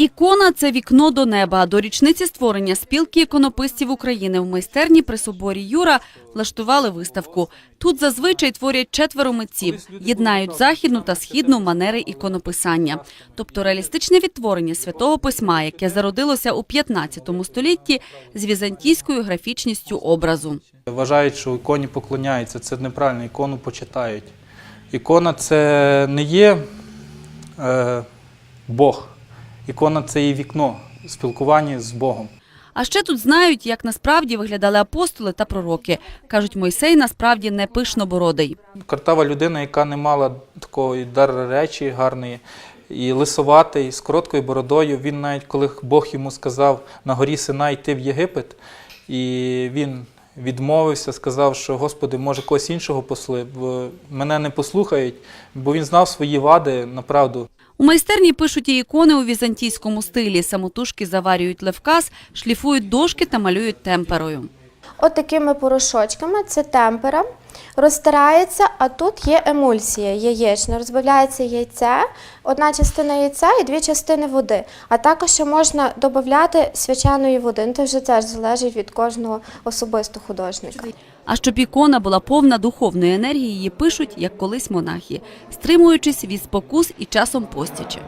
Ікона це вікно до неба. До річниці створення спілки іконописців України в майстерні при соборі Юра влаштували виставку. Тут зазвичай творять четверо митців, єднають західну та східну манери іконописання, тобто реалістичне відтворення святого письма, яке зародилося у 15 столітті з візантійською графічністю образу. Вважають, що іконі поклоняються. Це неправильно, ікону почитають. Ікона це не є е, Бог. Ікона це є вікно спілкування з Богом. А ще тут знають, як насправді виглядали апостоли та пророки. Кажуть, Мойсей насправді не пишнобородий. Картава людина, яка не мала такої дар речі гарної, і лисоватий, з короткою бородою. Він навіть коли Бог йому сказав на горі Сина йти в Єгипет, і він відмовився, сказав, що Господи, може когось іншого посли, бо мене не послухають, бо він знав свої вади направду. У майстерні пишуть і ікони у візантійському стилі. Самотужки заварюють левказ, шліфують дошки та малюють темперою. От такими порошочками це темпера, розтирається, а тут є емульсія яєчна. Розбавляється яйце, одна частина яйця і дві частини води. А також ще можна додати свяченої води. Ну, Це вже теж залежить від кожного особисто художника. А щоб ікона була повна духовної енергії, її пишуть, як колись монахи, стримуючись від спокус і часом постячи.